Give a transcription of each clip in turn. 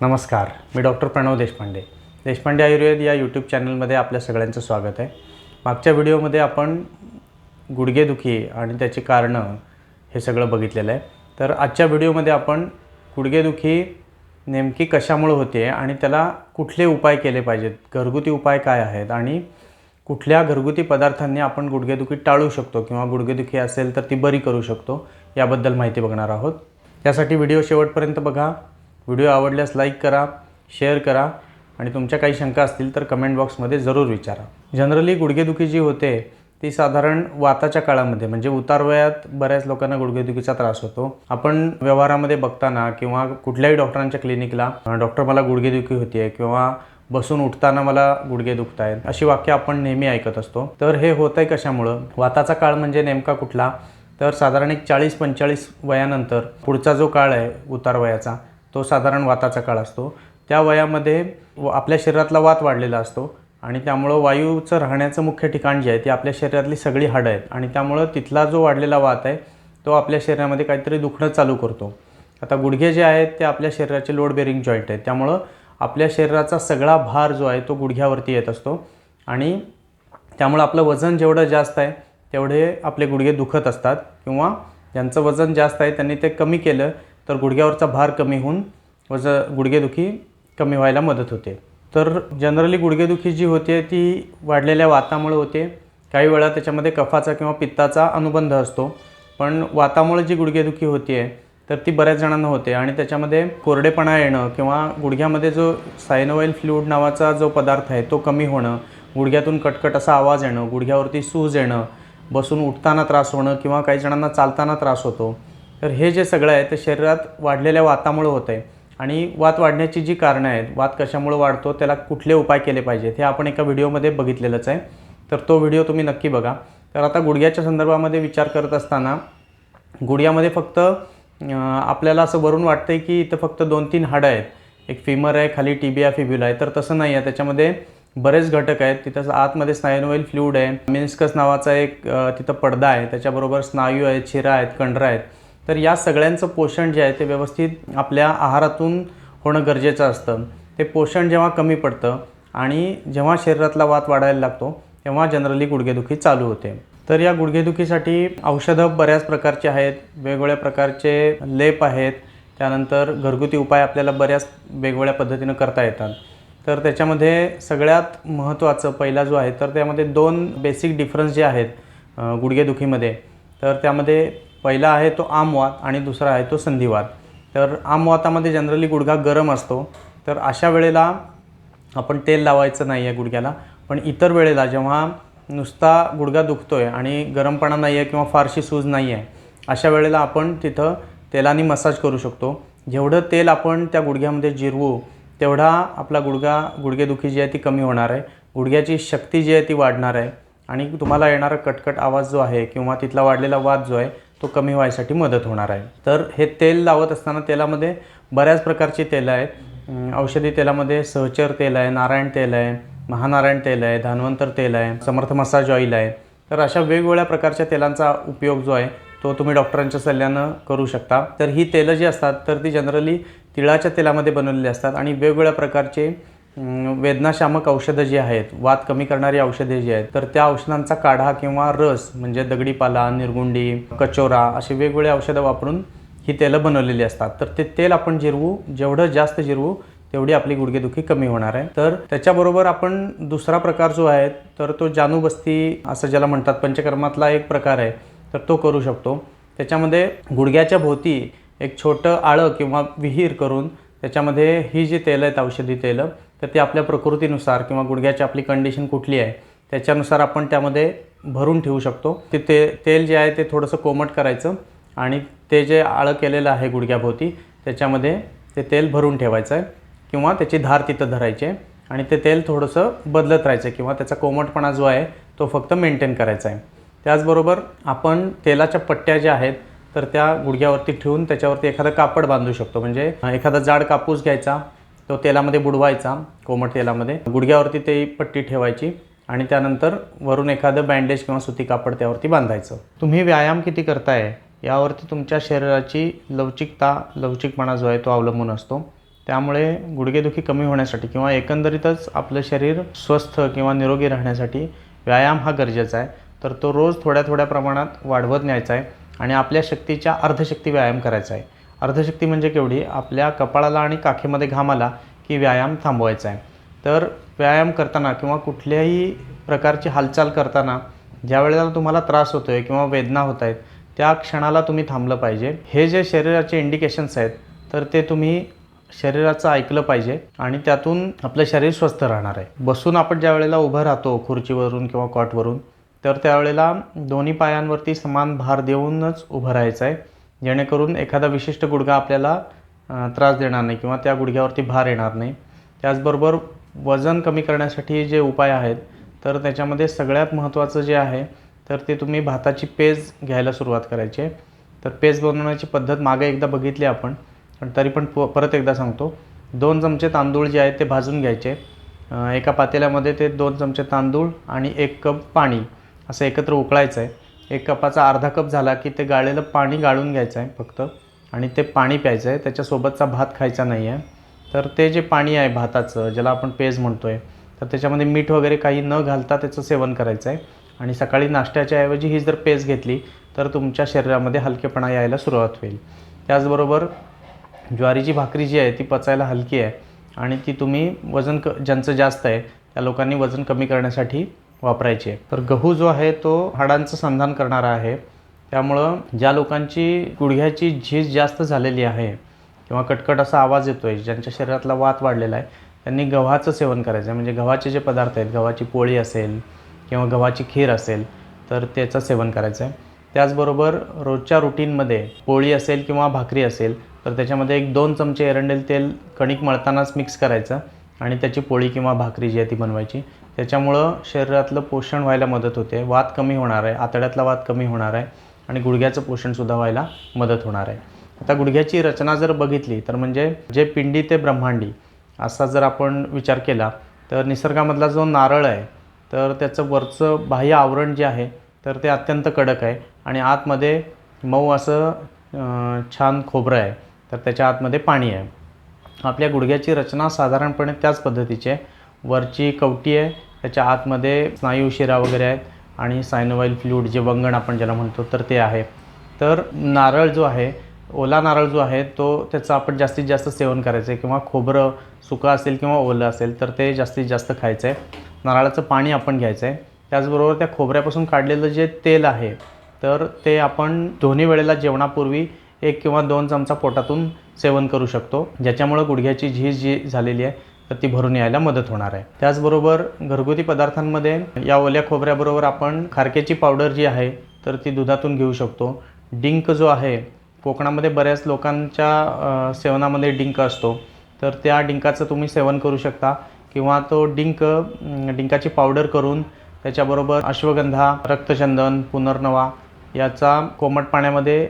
नमस्कार मी डॉक्टर प्रणव देशपांडे. देशपांडे आयुर्वेद या यूट्यूब चॅनलमध्ये आपल्या सगळ्यांचं स्वागत आहे. मागच्या व्हिडिओमध्ये आपण गुडघेदुखी आणि त्याची कारणं हे सगळं बघितलेलं आहे. तर आजच्या व्हिडिओमध्ये आपण गुडघेदुखी नेमकी कशामुळे होते आणि त्याला कुठले उपाय केले पाहिजेत घरगुती उपाय काय आहेत आणि कुठल्या घरगुती पदार्थांनी आपण गुडघेदुखी टाळू शकतो किंवा गुडघेदुखी असेल तर ती बरी करू शकतो याबद्दल माहिती बघणार आहोत. त्यासाठी व्हिडिओ शेवटपर्यंत बघा. व्हिडिओ आवडल्यास लाईक करा शेअर करा आणि तुमच्या काही शंका असतील तर कमेंट बॉक्समध्ये जरूर विचारा. जनरली गुडघेदुखी जी होते ती साधारण वाताच्या काळामध्ये म्हणजे उतारवयात बऱ्याच लोकांना गुडघेदुखीचा त्रास होतो. आपण व्यवहारामध्ये बघताना किंवा कुठल्याही डॉक्टरांच्या क्लिनिकला डॉक्टर मला गुडघेदुखी होती आहे किंवा बसून उठताना मला गुडघे दुखत आहेत अशी वाक्य आपण नेहमी ऐकत असतो. तर हे होत आहे कशामुळं? वाताचा काळ म्हणजे नेमका कुठला? तर साधारण एक चाळीस पंचेचाळीस वयानंतर पुढचा जो काळ आहे उतारवयाचा तो साधारण वाताचा काळ असतो. त्या वयामध्ये व आपल्या शरीरातला वात वाढलेला असतो आणि त्यामुळं वायूचं राहण्याचं मुख्य ठिकाण जे आहे ते आपल्या शरीरातली सगळी हाडं आहेत. आणि त्यामुळं तिथला जो वाढलेला वात आहे तो आपल्या शरीरामध्ये काहीतरी दुखणं चालू करतो. आता गुडघे जे आहेत ते आपल्या शरीराचे लोड बेरिंग जॉईंट आहेत. त्यामुळं आपल्या शरीराचा सगळा भार जो आहे तो गुडघ्यावरती येत असतो. आणि त्यामुळं आपलं वजन जेवढं जास्त आहे तेवढे आपले गुडघे दुखत असतात. किंवा ज्यांचं वजन जास्त आहे त्यांनी ते कमी केलं तर गुडघ्यावरचा भार कमी होऊन वज गुडघेदुखी कमी व्हायला मदत होते. तर जनरली गुडघेदुखी जी होते ती वाढलेल्या वातामुळे होते. काही वेळा त्याच्यामध्ये कफाचा किंवा पित्ताचा अनुबंध असतो. पण वातामुळे जी गुडघेदुखी होती आहे तर ती बऱ्याच जणांना होते. आणि त्याच्यामध्ये कोरडेपणा येणं किंवा गुडघ्यामध्ये जो सायनोवाईल फ्लूड नावाचा जो पदार्थ आहे तो कमी होणं गुडघ्यातून कटकट असा आवाज येणं गुडघ्यावरती सूज येणं बसून उठताना त्रास होणं किंवा काही जणांना चालताना त्रास होतो तर हे जे सगळं आहे ते शरीरात वाढलेल्या वातामुळं होतं आहे आणि वात वाढण्याची जी कारणं आहेत वात कशामुळे वाढतो त्याला कुठले उपाय केले पाहिजेत हे आपण एका व्हिडिओमध्ये बघितलेलंच आहे. तर तो व्हिडिओ तुम्ही नक्की बघा. तर आता गुडघ्याच्या संदर्भामध्ये विचार करत असताना गुडघ्यामध्ये फक्त आपल्याला असं वरून वाटतं आहे की इथं फक्त दोन तीन हाडं आहेत. एक फिमर आहे खाली टीबिया फिब्युला आहे. तर तसं नाही आहे. त्याच्यामध्ये बरेच घटक आहेत. तिथं आतमध्ये स्नायूनोईल फ्लूड आहे. मिन्स्कस नावाचा एक तिथं पडदा आहे. त्याच्याबरोबर स्नायू आहेत शिरा आहेत कंडरा आहेत. तर या सगळ्यांचं पोषण जे आहे ते व्यवस्थित आपल्या आहारातून होणं गरजेचं असतं. ते पोषण जेव्हा कमी पडतं आणि जेव्हा शरीरातला वात वाढायला लागतो तेव्हा जनरली गुडघेदुखी चालू होते. तर या गुडघेदुखीसाठी औषधं बऱ्याच प्रकारची आहेत वेगवेगळ्या प्रकारचे लेप आहेत त्यानंतर घरगुती उपाय आपल्याला बऱ्याच वेगवेगळ्या पद्धतीनं करता येतात. तर त्याच्यामध्ये सगळ्यात महत्त्वाचं पहिला जो आहे तर त्यामध्ये दोन बेसिक डिफरन्स जे आहेत गुडघेदुखीमध्ये तर त्यामध्ये पहिला आहे तो आमवात आणि दुसरा आहे तो संधिवात. तर आमवातामध्ये जनरली गुडघा गरम असतो. तर अशा वेळेला आपण तेल लावायचं नाही आहे गुडघ्याला. पण इतर वेळेला जेव्हा नुसता गुडघा दुखतो आहे आणि गरमपणा नाही आहे किंवा फारशी सूज नाही आहे अशा वेळेला आपण तिथं तेलाने मसाज करू शकतो. जेवढं तेल आपण त्या गुडघ्यामध्ये जिरवू तेवढा आपला गुडघा गुडघेदुखी जी आहे ती कमी होणार आहे. गुडघ्याची शक्ती जी आहे ती वाढणार आहे. आणि तुम्हाला येणारा कटकट आवाज जो आहे किंवा तिथला वाढलेला वाद जो आहे तो कमी व्हायसाठी मदत होणार आहे. तर हे तेल लावत असताना तेलामध्ये बऱ्याच प्रकारची तेलं आहेत. औषधी तेलामध्ये सहचर तेल आहे नारायण तेल आहे महानारायण तेल आहे धानवंतर तेल आहे समर्थ मसाज ऑइल आहे. तर अशा वेगवेगळ्या प्रकारच्या तेलांचा उपयोग जो आहे तो तुम्ही डॉक्टरांच्या सल्ल्यानं करू शकता. तर ही तेलं जी असतात तर ती जनरली तिळाच्या तेलामध्ये बनवलेली असतात आणि वेगवेगळ्या प्रकारचे वेदनाशामक औषधं जी आहेत वात कमी करणारी औषधे जी आहेत तर त्या औषधांचा काढा किंवा रस म्हणजे दगडीपाला निरगुंडी कचोरा अशी वेगवेगळी औषधं वापरून ही तेलं बनवलेली असतात. तर ते तेल आपण जिरवू जेवढं जास्त जिरवू तेवढी आपली गुडघेदुखी कमी होणार आहे. तर त्याच्याबरोबर आपण दुसरा प्रकार जो आहे तर तो जानूबस्ती असं ज्याला म्हणतात पंचकर्मातला एक प्रकार आहे तर तो करू शकतो. त्याच्यामध्ये गुडघ्याच्या भोवती एक छोटं आळं किंवा विहीर करून त्याच्यामध्ये ही जी तेलं आहेत औषधी तेलं तर ती आपल्या प्रकृतीनुसार किंवा गुडघ्याची आपली कंडिशन कुठली आहे त्याच्यानुसार आपण त्यामध्ये भरून ठेवू शकतो. ते ते तेल जे आहे ते थोडंसं कोमट करायचं आणि ते जे आळं केलेलं आहे गुडघ्याभोवती त्याच्यामध्ये ते तेल भरून ठेवायचं आहे किंवा त्याची धार तिथं धरायची आहे आणि ते तेल थोडंसं बदलत राहायचं किंवा त्याचा कोमटपणा जो आहे तो फक्त मेंटेन करायचा आहे. त्याचबरोबर आपण तेलाच्या पट्ट्या ज्या आहेत तर त्या गुडघ्यावरती ठेवून त्याच्यावरती एखादं कापड बांधू शकतो. म्हणजे एखादा जाड कापूस घ्यायचा तो तेलामध्ये बुडवायचा कोमट तेलामध्ये. गुडघ्यावरती ते पट्टी ठेवायची आणि त्यानंतर वरून एखादं बँडेज किंवा सुती कापड त्यावरती बांधायचं. तुम्ही व्यायाम किती करताय? यावरती तुमच्या शरीराची लवचिकता लवचिकपणा जो आहे तो अवलंबून असतो. त्यामुळे गुडघेदुखी कमी होण्यासाठी किंवा एकंदरीतच आपलं शरीर स्वस्थ किंवा निरोगी राहण्यासाठी व्यायाम हा गरजेचा आहे. तर तो रोज थोड्या थोड्या प्रमाणात वाढवत न्यायचा आहे आणि आपल्या शक्तीच्या अर्धशक्ती व्यायाम करायचा आहे. अर्धशक्ती म्हणजे केवढी? आपल्या कपाळाला आणि काखेमध्ये घाम आला की व्यायाम थांबवायचा आहे. तर व्यायाम करताना किंवा कुठल्याही प्रकारची हालचाल करताना ज्या वेळेला तुम्हाला त्रास होतो आहे किंवा वेदना होत आहेत त्या क्षणाला तुम्ही थांबलं पाहिजे. हे जे शरीराचे इंडिकेशन्स आहेत तर ते तुम्ही शरीराचं ऐकलं पाहिजे आणि त्यातून आपलं शरीर स्वस्थ राहणार आहे. बसून आपण ज्या वेळेला उभं राहतो खुर्चीवरून किंवा कॉटवरून तर त्यावेळेला दोन्ही पायांवरती समान भार देऊनच उभं राहायचं आहे. जेणेकरून एखादा विशिष्ट गुडघा आपल्याला त्रास देणार नाही किंवा त्या गुडघ्यावरती भार येणार नाही. त्याचबरोबर वजन कमी करण्यासाठी जे उपाय आहेत तर त्याच्यामध्ये सगळ्यात महत्त्वाचं जे आहे तर ते तुम्ही भाताची पेज घ्यायला सुरुवात करायची आहे. तर पेज बनवण्याची पद्धत मागे एकदा बघितली आपण पण तरी पण प परत एकदा सांगतो. दोन चमचे तांदूळ जे आहेत ते भाजून घ्यायचे. एका पातेल्यामध्ये ते दोन चमचे तांदूळ आणि एक कप पाणी असं एकत्र उकळायचं आहे. एक कपाचा अर्धा कप झाला की ते गाळलेलं पाणी गाळून घ्यायचं आहे फक्त. आणि ते पाणी प्यायचं आहे. त्याच्यासोबतचा भात खायचा नाही आहे. तर ते जे पाणी आहे भाताचं ज्याला आपण पेज म्हणतो आहे तर त्याच्यामध्ये मीठ वगैरे काही न घालता त्याचं सेवन करायचं आहे. आणि सकाळी नाश्त्याच्या ऐवजी ही जर पेज घेतली तर तुमच्या शरीरामध्ये हलकेपणा यायला सुरुवात होईल. त्याचबरोबर ज्वारीची भाकरी जी आहे ती पचायला हलकी आहे. आणि ती तुम्ही वजन क ज्यांचं जास्त आहे त्या लोकांनी वजन कमी करण्यासाठी वापरायची आहे. तर गहू जो आहे तो हाडांचं संधान करणारा आहे. त्यामुळं ज्या लोकांची गुडघ्याची झीज जास्त झालेली आहे किंवा कटकट असा आवाज येतो आहे ज्यांच्या शरीरातला वात वाढलेला आहे त्यांनी गव्हाचं सेवन करायचं आहे. म्हणजे गव्हाचे जे पदार्थ आहेत गव्हाची पोळी असेल किंवा गव्हाची खीर असेल तर त्याचं सेवन करायचं आहे. त्याचबरोबर रोजच्या रुटीनमध्ये पोळी असेल किंवा भाकरी असेल तर त्याच्यामध्ये एक दोन चमचे एरंडेल तेल कणिक मळतानाच मिक्स करायचं. आणि त्याची पोळी किंवा भाकरी जी आहे ती बनवायची. त्याच्यामुळं शरीरातलं पोषण व्हायला मदत होते. वात कमी होणार आहे. आतड्यातला वात कमी होणार आहे. आणि गुडघ्याचं पोषणसुद्धा व्हायला मदत होणार आहे. आता गुडघ्याची रचना जर बघितली तर म्हणजे जे पिंडी ते ब्रह्मांडी असा जर आपण विचार केला तर निसर्गामधला जो नारळ आहे तर त्याचं वरचं बाह्य आवरण जे आहे तर ते अत्यंत कडक आहे. आणि आतमध्ये मऊ असं छान खोबरं आहे. तर त्याच्या आतमध्ये पाणी आहे. आपल्या गुडघ्याची रचना साधारणपणे त्याच पद्धतीची आहे. वरची कवटी आहे त्याच्या आतमध्ये स्नायू शिरा वगैरे आहेत आणि सायनोवाईल फ्लूड जे वंगण आपण ज्याला म्हणतो तर ते आहे. तर नारळ जो आहे ओला नारळ जो आहे तो त्याचं आपण जास्तीत जास्त सेवन करायचं आहे किंवा खोबरं सुकं असेल किंवा ओलं असेल तर ते जास्तीत जास्त खायचं आहे नारळाचं पाणी आपण घ्यायचं आहे त्याचबरोबर त्या खोबऱ्यापासून काढलेलं जे तेल आहे तर ते आपण दोन्ही वेळेला जेवणापूर्वी एक किंवा दोन चमचा पोटातून सेवन करू शकतो. ज्याच्यामुळं गुडघ्याची झीज जी झालेली आहे तर ती भरून यायला मदत होणार आहे. त्याचबरोबर घरगुती पदार्थांमध्ये या ओल्या खोबऱ्याबरोबर आपण खारकेची पावडर जी आहे तर ती दुधातून घेऊ शकतो. डिंक जो आहे कोकणामध्ये बऱ्याच लोकांच्या सेवनामध्ये डिंक असतो. तर त्या डिंकाचं तुम्ही सेवन करू शकता. किंवा तो डिंक डिंकाची पावडर करून त्याच्याबरोबर अश्वगंधा रक्तचंदन पुनर्नवा याचा कोमट पाण्यामध्ये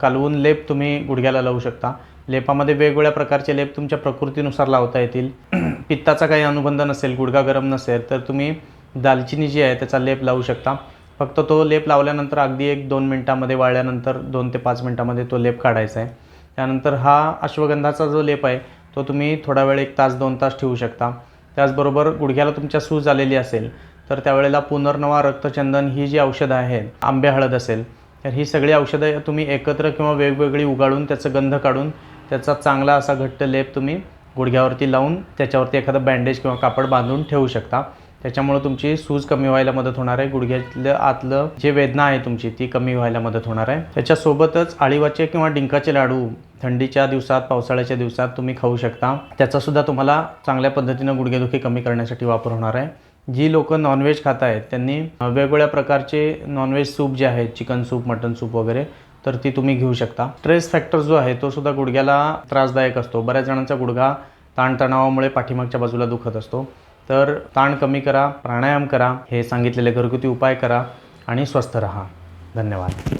कालवून लेप तुम्ही गुडघ्याला लावू शकता. लेपामध्ये वेगवेगळ्या प्रकारचे लेप तुमच्या प्रकृतीनुसार लावता येतील. पित्ताचा काही अनुबंध नसेल गुडघा गरम नसेल तर तुम्ही दालचिनी जी आहे त्याचा लेप लावू शकता. फक्त तो लेप लावल्यानंतर अगदी एक दोन मिनटामध्ये वाळल्यानंतर दोन ते पाच मिनटामध्ये तो लेप काढायचा आहे. त्यानंतर हा अश्वगंधाचा जो लेप आहे तो तुम्ही थोडा वेळ एक तास दोन तास ठेवू शकता. त्याचबरोबर गुडघ्याला तुमच्या सूज आलेली असेल तर त्यावेळेला पुनर्नवा रक्तचंदन ही जी औषधं आहेत आंबे हळद असेल तर ही सगळी औषधं तुम्ही एकत्र किंवा वेगवेगळी उगाळून त्याचं गंध काढून त्याचा चांगला असा घट्ट लेप तुम्ही गुडघ्यावरती लावून त्याच्यावरती एखादं बँडेज किंवा कापड बांधून ठेवू शकता. त्याच्यामुळं तुमची सूज कमी व्हायला मदत होणार आहे. गुडघ्यातलं आतलं जे वेदना आहे तुमची ती कमी व्हायला मदत होणार आहे. त्याच्यासोबतच आळीवाचे किंवा डिंकाचे लाडू थंडीच्या दिवसात पावसाळ्याच्या दिवसात तुम्ही खाऊ शकता. त्याचासुद्धा तुम्हाला चांगल्या पद्धतीनं गुडघेदुखी कमी करण्यासाठी वापर होणार आहे. जी लोक नॉनव्हेज खात आहेत त्यांनी वेगवेगळ्या प्रकारचे नॉनव्हेज सूप जे आहेत चिकन सूप मटन सूप वगैरे तर ती तुम्ही घेऊ शकता. स्ट्रेस फॅक्टर जो आहे तो सुद्धा गुडघ्याला त्रासदायक असतो. बऱ्याच जणांचा गुडघा ताणतणावामुळे पाठीमागच्या बाजूला दुखत असतो. तर ताण कमी करा प्राणायाम करा हे सांगितलेले घरगुती उपाय करा आणि स्वस्थ राहा. धन्यवाद.